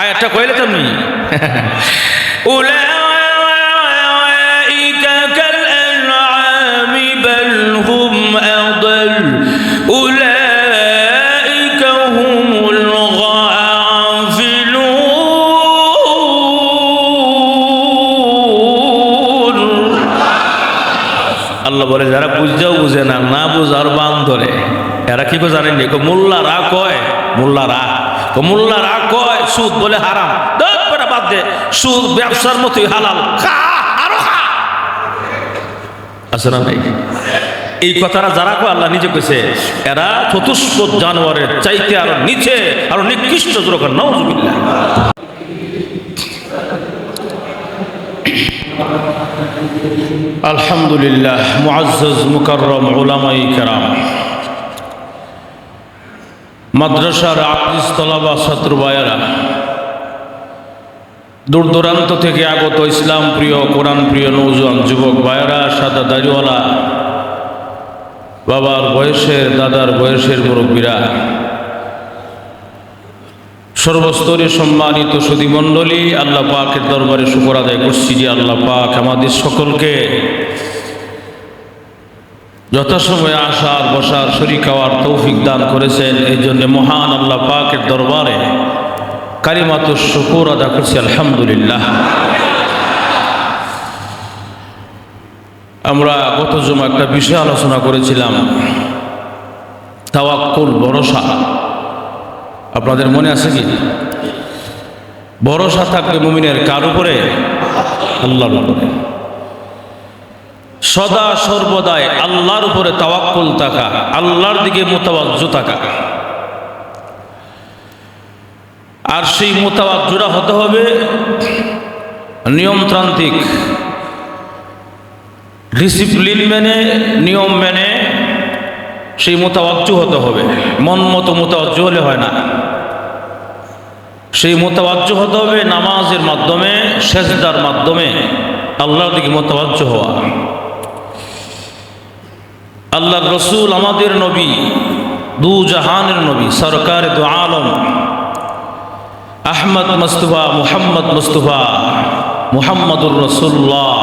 আয়াতটা কইলে তুমি উলা যারা বুঝতেও বুঝে না বুঝার বান ধরে। এরা কি করে জানেনি মোল্লা রা কয়? মোল্লা রা মোল্লা রা কয়? সুদ বলে হারাম। বাদ দে, সুদ ব্যবসার মতোই হালাল। খা নাই? এই কথাটা যারা কয়, আল্লাহ নিজে কইছে, এরা চতুষ্পদ জানোয়ারের চাইতে আরও নিচে, আরও নিকৃষ্ট আলহামদুলিল্লাহ, মুআজ্জাজ মুকাররম উলামাই কেরাম। মাদ্রাসার আকিস তলাবা ছাত্র বায়ারা দূর দূরান্ত থেকে আগত ইসলাম প্রিয়, কোরআন প্রিয় নৌজওয়ান যুবক বায়ারা সাদা দাড়িওয়ালা বাবার বয়সের, দাদার বয়সের মুরব্বীরা, সর্বস্তরে সম্মানিত সুদীমণ্ডলী আল্লাহ পাকের দরবারে শুকর আদায় করছি যে আল্লাহ পাক আমাদের সকলকে যথাসময়ে আসার বসার, শরীর খাওয়ার তৌফিক দান করেছেন। এই জন্য মহান আল্লাহ পাকের দরবারে কারিমাত শুকুর আদা করছি, আলহামদুলিল্লাহ। আমরা গত জমা একটা বিষয় আলোচনা করেছিলাম। তাওয়াক্কুল ভরসা। আপনাদের মনে আছে কি? ভরসা থাকবে মুমিনের কার উপরে? আল্লাহর উপরে। সদা সর্বদাই আল্লাহর উপরে তাওয়াক্কুল থাকা, আল্লাহর দিকে মোতাবাজ্য থাকা। আর সেই মোতাবাজ্যটা হতে হবে নিয়মতান্ত্রিক। ডিসিপ্লিন মেনে, নিয়ম মেনে সেই মোতাবাজ্য হতে হবে। মন মতো মোতাবাজ্য হলে হয় না। সেই মোতাবাজ্য হতে হবে নামাজের মাধ্যমে, সেজদার মাধ্যমে আল্লাহর দিকে মোতাবাজ্য হওয়া। আল্লাহর রসুল আমাদের নবী, দু জাহানের নবী, সরকার দু আলম। আহমদ মুস্তফা, মুহাম্মদ মুস্তফা, মুহাম্মদুর রসুল্লাহ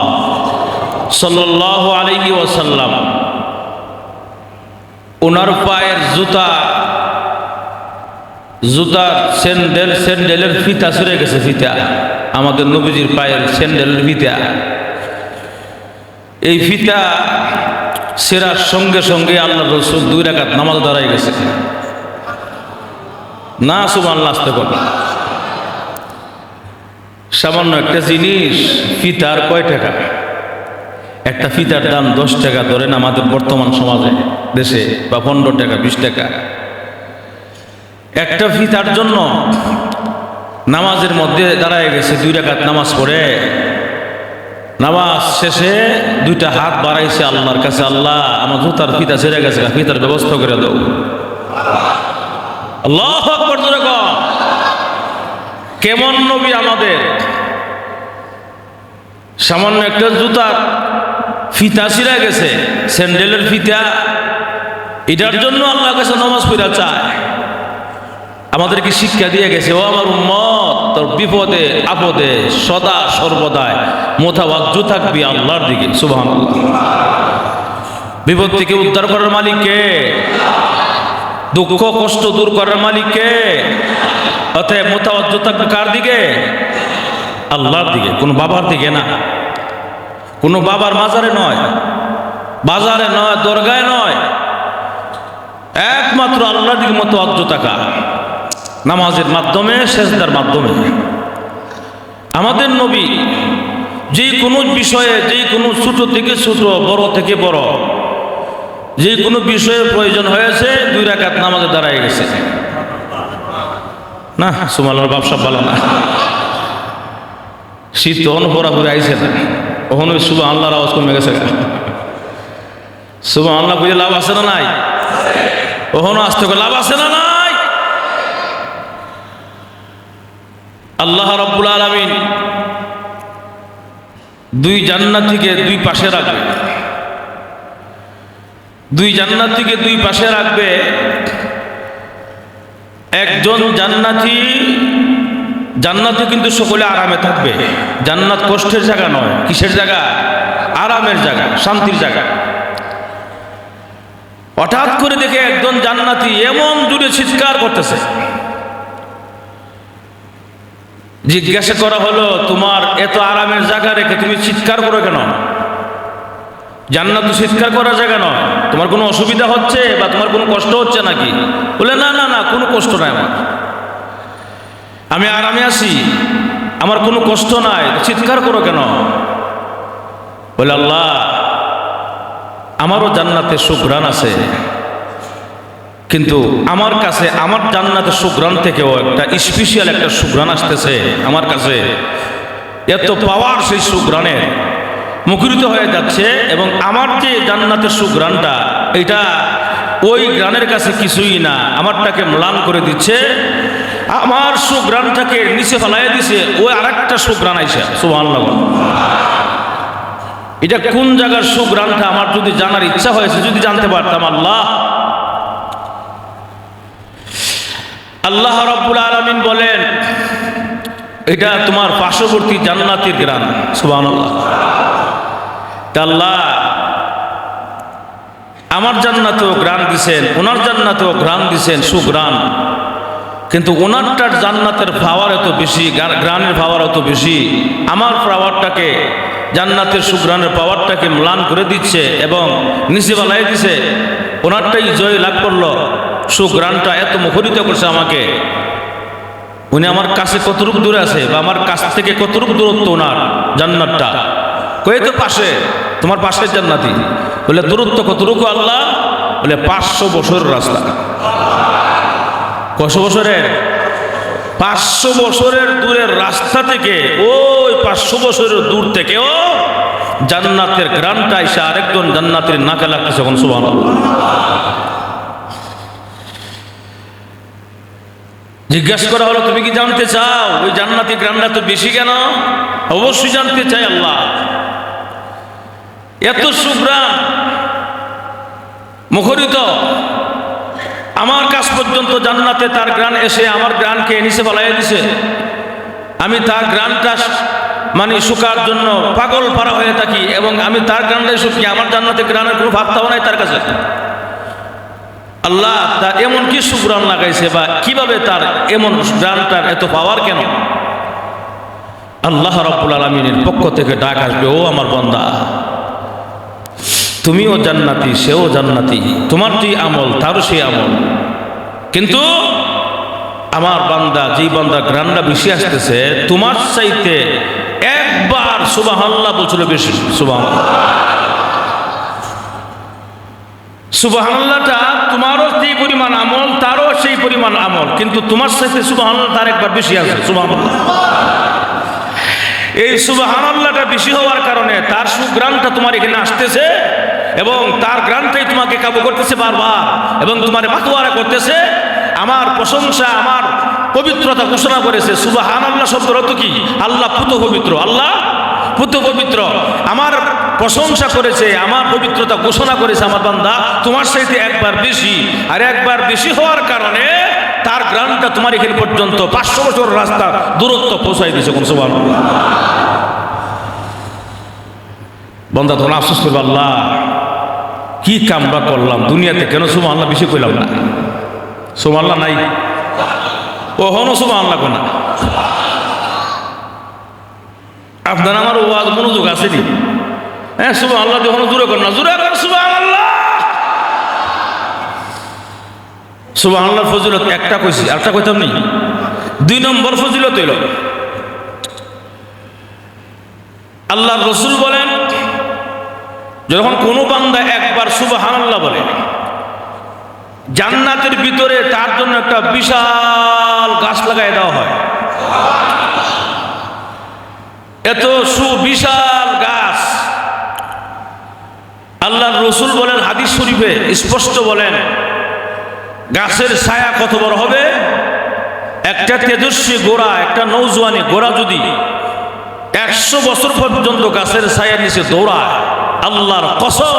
সাল্লাহ আলহি ওয়াসাল্লাম। ওনার পায়ের জুতা জুতার স্যান্ডেল, স্যান্ডেলের ফিতা সরে গেছে ফিতা। আমাদের নবীজির পায়ের স্যান্ডেলের ফিতা। এই ফিতা সেরার সঙ্গে সঙ্গে আল্লাহ রসুল দুই রাকাত নামাজ দাঁড়াই গেছে। না সুমান নাচতে করবে সামান্য একটা জিনিস, ফিতার কয় টাকা? একটা ফিতার দাম দশ টাকা ধরেন আমাদের বর্তমান সমাজে, দেশে, বা পনেরো টাকা, বিশ টাকা। একটা ফিতার জন্য নামাজের মধ্যে দাঁড়ায় গেছে দুই রাকাত নামাজ পড়ে। নামাজ শেষে দুইটা হাত বাড়াইছে আল্লাহর কাছে, আল্লাহ, আমার জুতার ফিতা ছেড়ে গেছে, ফিতার ব্যবস্থা করে দাও। আল্লাহ। কেমন নবী আমাদের? সামান্য একটা জুতার ফিতা ছিঁড়া গেছে, স্যান্ডেলের ফিতা, এটার জন্য আল্লাহ কাছে নামাজ পড়া চায়। আমাদেরকে শিক্ষা দিয়ে গেছে, ও আমার উম্মত, তোর বিপদে, আপদে সদা সর্বদায় মোথাবাজ্য থাকবি আল্লাহর দিকে। সুবহান বিপদ থেকে উদ্ধার করার মালিক কে? দুঃখ, কষ্ট দূর করার মালিক কে? অতএব মোতাবাজ্য থাকবে কার দিকে? আল্লাহর দিকে, কোনো বাবার দিকে না। কোনো বাবার মাজারে নয়, বাজারে নয়, দরগায় নয়। একমাত্র আল্লাহর দিকে মতো অজ্জ থাকা। নামাজের মাধ্যমে, সেজদার মাধ্যমে। আমাদের নবী যে কোনো বিষয়ে, যে কোনো ছোট থেকে ছোট, বড় থেকে বড়, যে কোনো বিষয়ে প্রয়োজন হয়েছে, দুই রাকাত নামাজে দাঁড়ায় গেছে। না সুমালার ব্যবসা ভালো না। শীত তখন পরা ঘুরে আইছে না। ওখানে শুভ আল্লাহর আওয়াজ কমে গেছে। শুভ আল্লাহ বুঝে লাভ আছে না নাই? ওখানে আসতে লাভ আছে না নাই? আল্লাহ রব্বুল আলমিন দুই জান্নাতিকে দুই পাশে রাখবে। দুই জান্নাতিকে দুই পাশে রাখবে। একজন জান্নাতি, জান্নাতে কিন্তু সকলে আরামে থাকবে। জান্নাত কষ্টের জায়গা নয়, কিসের জায়গা? আরামের জায়গা, শান্তির জায়গা। হঠাৎ করে দেখে একজন জান্নাতি এমন জুড়ে চিৎকার করতেছে। জিজ্ঞাসা করা হলো, তোমার এত আরামের জায়গা রেখে তুমি চিৎকার করো কেন? জান্নাত চিৎকার করা জায়গা নয়। তোমার কোনো অসুবিধা হচ্ছে বা তোমার কোনো কষ্ট হচ্ছে নাকি? বলে, না না না, কোনো কষ্ট নাই আমার। আমি আরামে আছি। আমার কোনো কষ্ট নাই। চিৎকার করো কেন? বলে, আল্লাহ, আমারও জান্নাতে সুগ্রাণ আছে। কিন্তু আমার কাছে, আমার জান্নাতের সুগ্রাণ থেকেও একটা স্পেশাল একটা সুগ্রাণ আসতেছে আমার কাছে। এত পাওয়ার সেই সুগ্রাণের মুখরিত হয়ে যাচ্ছে এবং আমার যে জান্নাতের সুগ্রাণটা এটা ওই গ্রানের কাছে কিছুই না, আমারটাকে ম্লান করে দিচ্ছে। আমার সুগ্রাণটাকে নিচে ফেলাই দিছে ওই আরেকটা সুগ্রাণ আইসে, সুবহানাল্লাহ এটা কোন জায়গার সুগ্রাণটা আমার যদি জানার ইচ্ছা হয়েছে, যদি জানতে পারতাম, আল্লাহ। আল্লাহ রব্বুল আলমিন বলেন, এটা তোমার পার্শ্ববর্তী জান্নাতের গ্রাম। তা আল্লাহ, আমার জান্নাতেও গ্রাম দিছেন, ওনার জান্নাতেও গ্রাম দিছেন, সুগ্রাম। কিন্তু ওনারটার জান্নাতের পাওয়ার এত বেশি, গ্রা- গ্রানের পাওয়ার এত বেশি। আমার পাওয়ারটাকে জান্নাতের সুগ্রানের পাওয়ারটাকে ম্লান করে দিচ্ছে এবং নিচে বালাই দিছে। ওনারটাই জয় লাভ করল। সুগ্রানটা এত মুখরিত করছে আমাকে। উনি আমার কাছে কতটুকু দূরে আছে বা আমার কাছ থেকে কতটুকু দূরত্ব ওনার জান্নাতটা? কয়ে তো পাশে? তোমার পাশের জান্নাতি। বলে, দূরত্ব কতটুকু আল্লাহ? বলে, পাঁচশো বছরের রাস্তা। কশো বছরের? পাঁচশো বছরের দূরের রাস্তা থেকে, ওই পাঁচশো বছরের দূর থেকেও জান্নাতের গ্রানটা এসে আরেকজন জান্নাতের নাকে লাগতেছে এখন সুবাহ জিজ্ঞাসা করা হলো, তুমি কি জানতে চাও? ওই জান্নাতি গ্রামটা তো বেশি কেন? অবশ্যই জানতে চাই আল্লাহ। এত সুগ্রাম মুখরিত। আমার কাছ পর্যন্ত জান্নাতে তার গ্রান এসে আমার গ্রানকে নিচে বলাই দিছে। আমি তার গ্রানটা মানে শুকার জন্য পাগল পারা হয়ে থাকি এবং আমি তার গ্রানটাই শুকি, আমার জান্নাতে গ্রানের কোনো ভাবতাও নাই তার কাছে। আল্লাহ তার এমন কি সুগ্রাম লাগাইছে বা কীভাবে তার এমন গ্রানটার এত পাওয়ার কেন? আল্লাহ রব্বুল আলমিনের পক্ষ থেকে ডাক আসবে, ও আমার বন্দা, তুমিও জান্নাতি, সেও জান্নাতি, তোমার যে আমল, তারও সেই আমল। কিন্তু আমার বান্দা, যেই বান্দা গ্রান্ডা বেশি আসতেছে, তোমার চাইতে একবার সুবাহ আল্লাহ বলছিল বেশি সুবাহ সুবাহান্লাহটা তোমারও যে পরিমাণ আমল, তারও সেই পরিমাণ আমল। কিন্তু তোমার সাথে সুবাহান্লাহ তার একবার বেশি আছে সুবাহান্লাহ এই সুবাহান্লাহটা বেশি হওয়ার কারণে তার সুগ্রামটা তোমার এখানে আসতেছে এবং তার গ্রামটাই তোমাকে কাবু করতেছে বারবার এবং তোমার মাতোয়ারা করতেছে। আমার প্রশংসা, আমার পবিত্রতা ঘোষণা করেছে সুবাহান আল্লাহ শব্দের অর্থ কি? আল্লাহ পুত পবিত্র, আল্লাহ পুত পবিত্র, আমার প্রশংসা করেছে, আমার পবিত্রতা ঘোষণা করেছে আমার বান্দা, তোমার সাথে একবার বেশি। আর একবার বেশি হওয়ার কারণে তার গ্রামটা তোমার এখানে পর্যন্ত পাঁচশো বছর রাস্তা দূরত্ব পৌঁছাই দিয়েছে কোন সুবাহ বন্দা তখন আফসোস করব, আল্লাহ, কি কামরা করলাম, দুনিয়াতে কেন সুমা আল্লাহ বেশি কইলাম না? সুমা আল্লাহ নাই। ও হন সুমা আল্লাহ কোনা আপনার আমার ওয়াজ মনোযোগ আছে নি? হ্যাঁ সুমা আল্লাহ যখন জুড়ে কর না জুড়ে কর সুমা আল্লাহ সুমা আল্লাহর ফজিলত একটা কইছি একটা কইতাম নি? দুই নম্বর ফজিলত হইল আল্লাহ রসুল বলেন, যখন কোনো বান্দা একবার সুবহানাল্লাহ বলে, জান্নাতের ভিতরে তার জন্য একটা বিশাল গাছ লাগাই দেওয়া হয় এত সুবিশাল গাছ আল্লাহ রসুল বলেন হাদিস শরীফে স্পষ্ট বলেন, গাছের ছায়া কত বড় হবে? একটা তেজস্বী গোড়া, একটা নৌজওয়ানি গোড়া যদি একশো বছর পর্যন্ত গাছের ছায়া নিচে দৌড়ায়, আল্লাহর কসম,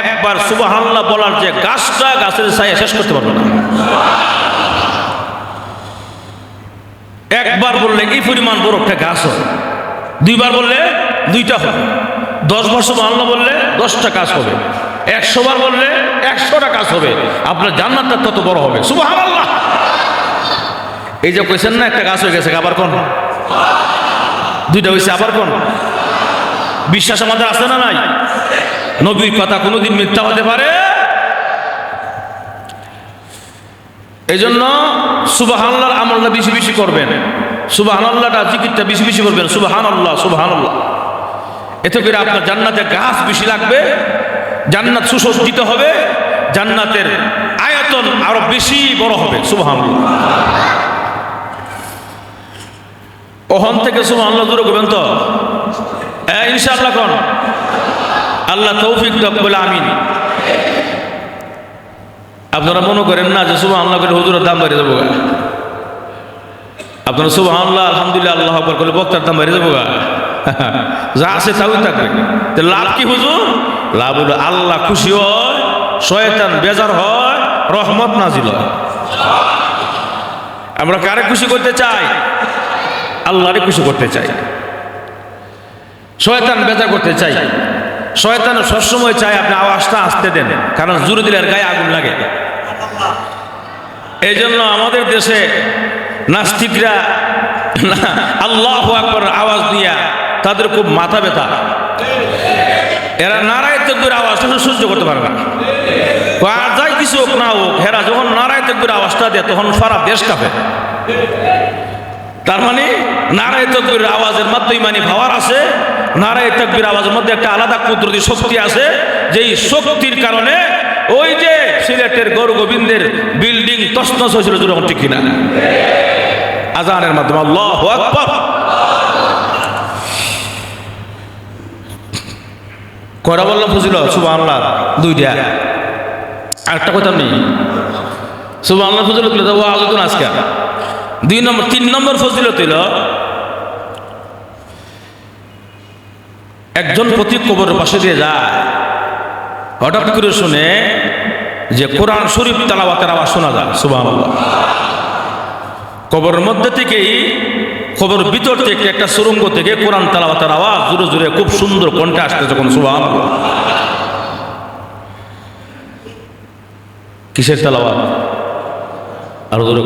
একবার সুবাহ বলার যে গাছটা গাছের ছায়া শেষ করতে পারবে না। একবার বললে, এই পরিমাণ বড় একটা গাছ হবে। দুইবার বললে, দুইটা হবে। দশ বছর আল্লাহ বললে, দশটা কাজ হবে। একশো বার বললে একশোটা কাজ হবে। আপনার জান্নাতটা তত বড় হবে। সুবাহ এই যে কইছেন না, একটা গাছ হয়ে গেছে, আবার কোন? দুইটা হয়েছে আবার কোন? বিশ্বাস আমাদের আছে না নাই? নবীর কথা কোনোদিন মিথ্যা হতে পারে? এই জন্য সুবাহান্লার আমলটা বেশি বেশি করবেন। সুবাহান আল্লাহটা জিকিরটা বেশি বেশি করবেন। সুবাহান আল্লাহ সুবাহান আল্লাহ এতে করে আপনার জান্নাতে গাছ বেশি লাগবে। জান্নাত সুসজ্জিত হবে, জান্নাতের আয়তন আরও বেশি বড় হবে সুবাহান ওহন থেকে সুবাহ আল্লাহ দূরে করবেন তো ইনশাআল্লাহ কোন? আল্লাহ তৌফিক বলে আমিন। আপনারা মনে করেন না যে সুবাহ আল্লাহ করে হুজুরের দাম বেড়ে যাব আপনারা সুবাহ আল্লাহ আলহামদুলিল্লাহ, আল্লাহ আকবর বক্তার দাম বেড়ে যাব যা আছে তাও থাকবে। লাভ কি হুজুর? লাভ হলো আল্লাহ খুশি হয়, শয়তান বেজার হয়, রহমত নাজিল হয়। আমরা কারে খুশি করতে চাই? আল্লাহরে খুশি করতে চাই। শয়তান বেজার করতে চাই। শয়তান সবসময় চাই আপনি আওয়াজটা আসতে দেন, কারণ জুড়ে দিলে গায়ে আগুন লাগে। এই জন্য আমাদের দেশে নাস্তিকরা আল্লাহ আওয়াজ দিয়া তাদের খুব মাথা ব্যথা। এরা নারায় তকবির আওয়াজটা সহ্য করতে পারে না। আর যাই কিছু হোক না হোক, হেরা যখন নারায় তকবির আওয়াজটা দেয়, তখন সারা দেশ কাঁপে। তার মানে নারায় তকবির আওয়াজের মধ্যে মানে পাওয়ার আছে, নারায় তকবির আওয়াজের মধ্যে একটা আলাদা কুদরতি শক্তি আছে, যেই শক্তির কারণে ওই যে সিলেটের গৌর গোবিন্দের বিল্ডিং তসনস হয়েছিল যখন ঠিক কিনা। আজানের মাধ্যমে আল্লাহ আকবার। করা বললাম বুঝল সুবাহ আল্লাহ দুইটা। আরেকটা কথা নেই সুবাহ আল্লাহ ফজিল ও আলোচনা আজকে। দুই নম্বর তিন নম্বর ফজিলত হইল একজন প্রতি কবরের পাশে দিয়ে যায়। হঠাৎ করে শুনে যে কোরআন শরীফ তালাবাতের আওয়াজ শোনা যায় সুবাহ কবরের মধ্যে থেকেই খবর ভিতর থেকে একটা সুরঙ্গ থেকে কোরআন তালাবাতার আওয়াজ জুড়ে জুড়ে খুব সুন্দর কণ্ঠে আসতে যখন সুবাহ কিসের তালাবাত আরও ধরে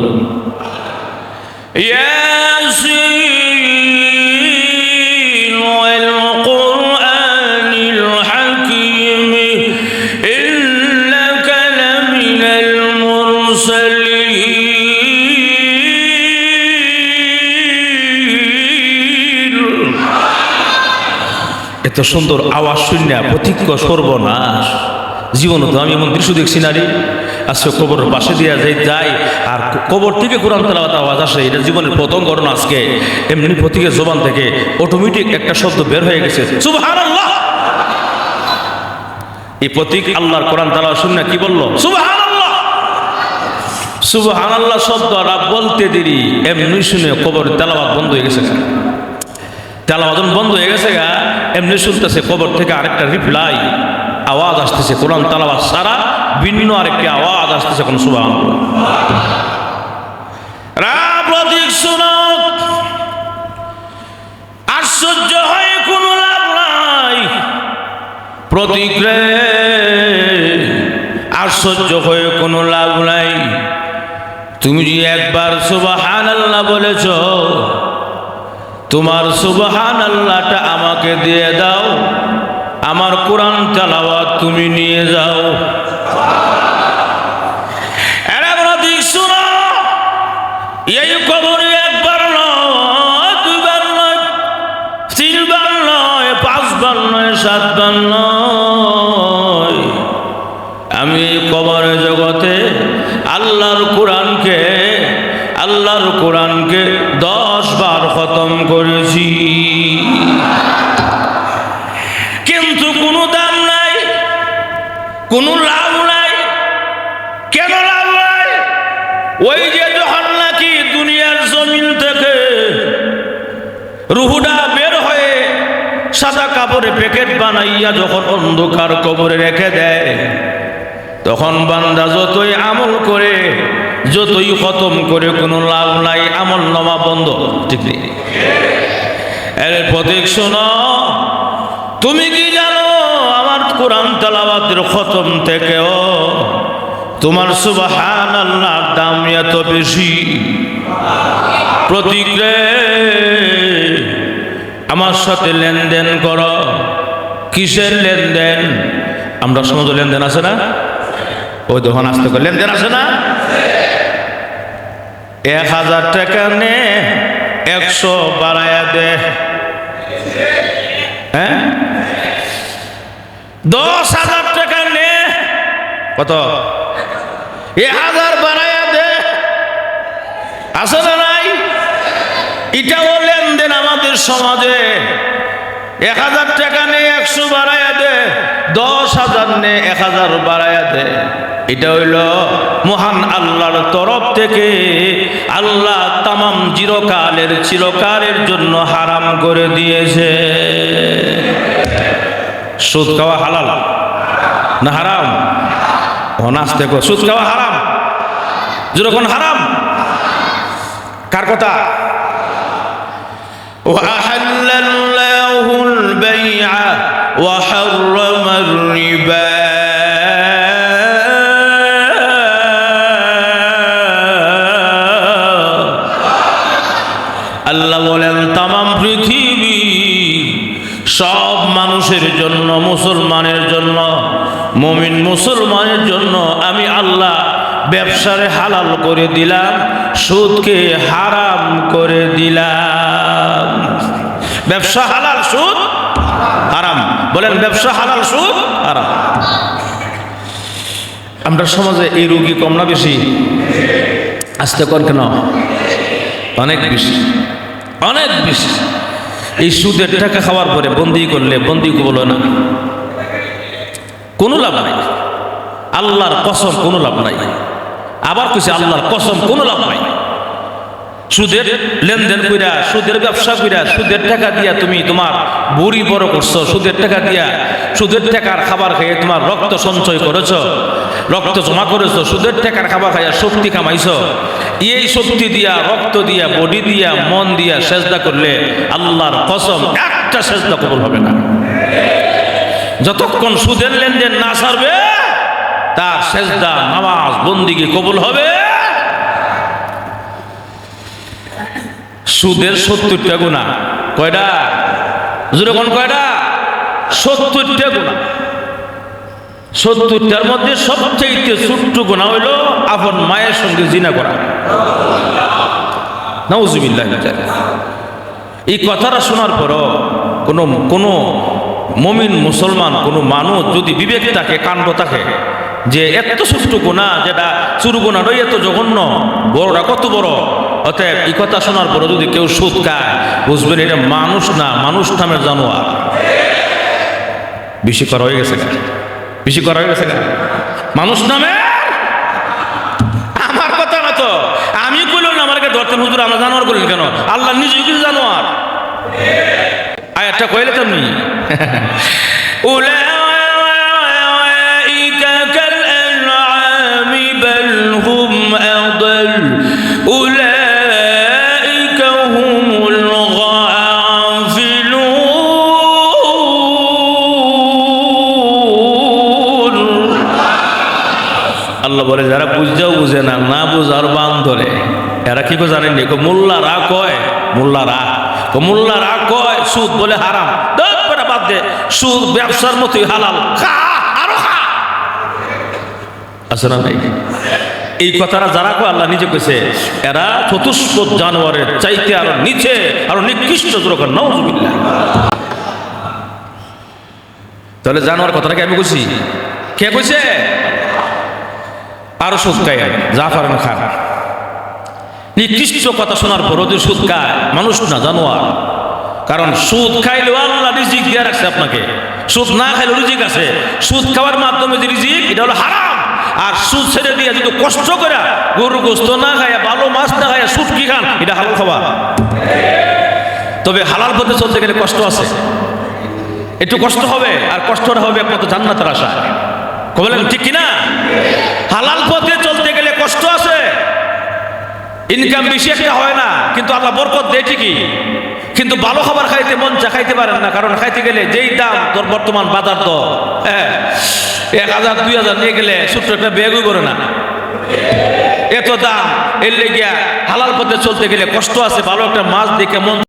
এত সুন্দর আওয়াজ শুনিয়া প্রতিজ্ঞ সর্বনাশ। জীবনে তো আমি এমন দৃশ্য দেখছি নারী আজকে কবরের পাশে দিয়া যাই যাই, আর কবর থেকে কোরআন তেলাওয়াত আওয়াজ আসে, এটা জীবনের প্রথম ঘটনা আজকে। এমনি প্রতীকের জবান থেকে অটোমেটিক একটা শব্দ বের হয়ে গেছে এই প্রতীক আল্লাহর কোরআন তালাওয়াত শুনে কি বলল? সুবহানাল্লাহ! সুবহানাল্লাহ শব্দ আর বলতে দেরি, এমনি শুনে কবর তেলাওয়াত বন্ধ হয়ে গেছে তেলাওয়াত বন্ধ হয়ে গেছে গা এমনি শুনতেছে কবর থেকে আরেকটা রিপ্লাই, আওয়াজ আসতেছে কোরআন তালাবাদ সারা ভিন্ন আরেকটি আওয়াজ আসতেছে কোন সুবাহ প্রতীক শুনো। আশ্চর্য হয়ে কোনো লাভ নাই। প্রতীক রে আশ্চর্য হয়ে কোনো লাভ নাই। তুমি যে একবার সুবাহান আল্লাহ বলেছ তোমার সুবহান আল্লাহটা আমাকে দিয়ে দাও। আমার কোরআন চালাওয়াত তুমি নিয়ে যাও। এই নয় নয় আমি এই জগতে আল্লাহর কোরআনকে আল্লাহর কোরআনকে দশ বার করেছি। কিন্তু কোনো দাম নাই, কোনো লাভ নাই। কেন লাভ নাই? ওই যে যখন নাকি দুনিয়ার জমিন থেকে রুহুডা বের হয়ে সাদা কাপড়ে প্যাকেট বানাইয়া যখন অন্ধকার কবরে রেখে দেয়, তখন বান্দা যতই আমল করে যতই খতম করে কোনো লাভ নাই, আমল নমা বন্ধ। ঠিক নেই এর প্রতীক শোনো, তুমি কি জানো আমার কোরআন তালাবাদের খতম থেকেও তোমার সুবাহান আল্লাহর দাম এত বেশি? প্রতীক রে, আমার সাথে লেনদেন কর। কিসের লেনদেন? আমরা সমাজে লেনদেন আছে না? ওই দোকান আসতে করে লেনদেন আছে না? এক হাজার টাকা নে, একশো বাড়ায়া দে। হ্যাঁ? দশ হাজার টাকা নে। কত? এ হাজার বাড়ায়া দে। আছে না নাই? এটাও লেনদেন আমাদের সমাজে। এক হাজার টাকা নে, একশো বাড়ায়া দে। দশ হাজার নে, এক হাজার বাড়ায়া দে। এটা হইল মহান আল্লাহর তরফ থেকে আল্লাহ তামাম চিরকালের চিরকালের জন্য হারাম করে দিয়েছে সুদ খাওয়া হালাল না হারাম ও নাচতে কো সুদ খাওয়া হারাম যেরকম হারাম কার কথা وأحل الله البيع وحرم আল্লাহ বলেন, তামাম পৃথিবী সব মানুষের জন্য, মুসলমানের জন্য, মমিন মুসলমানের জন্য আমি আল্লাহ ব্যবসারে হালাল করে দিলাম, সুদকে হারাম করে দিলাম। ব্যবসা হালাল, সুদ হারাম। বলেন, ব্যবসা হালাল, সুদ হারাম। আমরা সমাজে এই রুগী কম না বেশি? আসতে কর কেন? অনেক বেশি। অনেক বেশি। এই সুদের টাকা খাওয়ার পরে বন্দি করলে বন্দি বলো না। কোনো লাভ নাই। আল্লাহর কসম কোনো লাভ নাই। আবার কিছু আল্লাহর কসম কোনো লাভ নাই। সুদের লেনদেন কইরা, সুদের ব্যবসা কইরা, সুদের টাকা দিয়া তুমি তোমার বুড়ি বড় করছ, সুদের টাকা দিয়া সুদের টাকার খাবার খেয়ে তোমার রক্ত সঞ্চয় করেছ, রক্ত জমা করেছ, সুদের টাকার খাবার খাইয়া শক্তি কামাইছো। এই শক্তি দিয়া, রক্ত দিয়া, বডি দিয়া, মন দিয়া সেজদা করলে আল্লাহর কসম একটা সেজদা কবুল হবে না। যতক্ষণ সুদের লেনদেন না সারবে, তার সেজদা, নামাজ বন্দিকে কবুল হবে। সুদের সত্তরটা গুণা। কয়টা? যেরকম কয়টা? সত্তরটা গুণা। সত্তরটার মধ্যে সবচেয়ে ছোট্ট গুণা হইল আপন মায়ের সঙ্গে জিনা করা। এই কথাটা শোনার পরও কোনো কোনো মমিন মুসলমান, কোনো মানুষ যদি বিবেক থাকে, কাণ্ড থাকে যে এত সুষ্ঠু গোনা যেটা চুরু রই এত জঘন্য বড়রা কত বড়? অতএব এই কথা শোনার পরে যদি কেউ সুদ খায়, বুঝবেন এটা মানুষ না, মানুষ নামের জানোয়ার। বেশি করা হয়ে গেছে বেশি করা হয়ে গেছে মানুষ নামে? আমার কথা না তো। আমি কইলাম না আমাকে ধরতেন হুজুর, আমরা জানোয়ার করলেন কেন? আল্লাহ নিজে কিন্তু জানোয়ার। আয়াতটা কইলে তেমনি উলা أضل أولئك هم الغافلون আল্লাহ বলে যারা বুঝতেও বুঝে না না বুঝার বান ধরে এরা কি করে জানেন নি মোল্লারা কয় মোল্লারা কো মোল্লারা কয় সুদ বলে হারাম দশ বেটা বাদ দে সুদ ব্যবসার মতোই হালাল খা আরো খা আছে না ভাই এই কথাটা যারা কয়, আল্লাহ নিজে কইছে, এরা চতুষ্প জানোয়ারের চাইতে আরও নিচে, আরও নিকৃষ্ট জোরকার নওজুবিল্লাহ তাহলে জানোয়ার কথাটা কি আমি কইছি? কে কইছে? আরও সুদ খায় জাফর খান। নিকৃষ্ট কথা শোনার পরও যে সুদ খায়, মানুষ না, জানোয়ার। কারণ সুদ খাইলেও আল্লাহ রিজিক দিয়ে রাখছে আপনাকে। সুদ না খাইলেও রিজিক আছে। সুদ খাওয়ার মাধ্যমে যে রিজিক, এটা হলো হারাম। আর সুদ ছেড়ে দিয়ে যদি কষ্ট করে গরু গোস্ত না খায় ভালো মাছ না খায় সুদ কি খান, এটা হালাল খাবার। তবে হালাল পথে চলতে গেলে কষ্ট আছে। একটু কষ্ট হবে, আর কষ্টটা হবে একমাত্র জান্নাতের আশা বলেন ঠিক কিনা? হালাল পথে চলতে গেলে কষ্ট আছে ইনকাম বেশি একটা হয় না, কিন্তু আল্লাহ বরকত দেয় ঠিকই। কিন্তু ভালো খাবার খাইতে মন চা খাইতে পারেন না, কারণ খাইতে গেলে যেই দাম তোর বর্তমান বাজার তো হ্যাঁ এক হাজার, দুই হাজার নিয়ে গেলে সূত্র একটা ব্যাগই করে না। এত দাম, এর লেগিয়া হালাল পথে চলতে গেলে কষ্ট আছে, ভালো একটা মাছ দেখে মন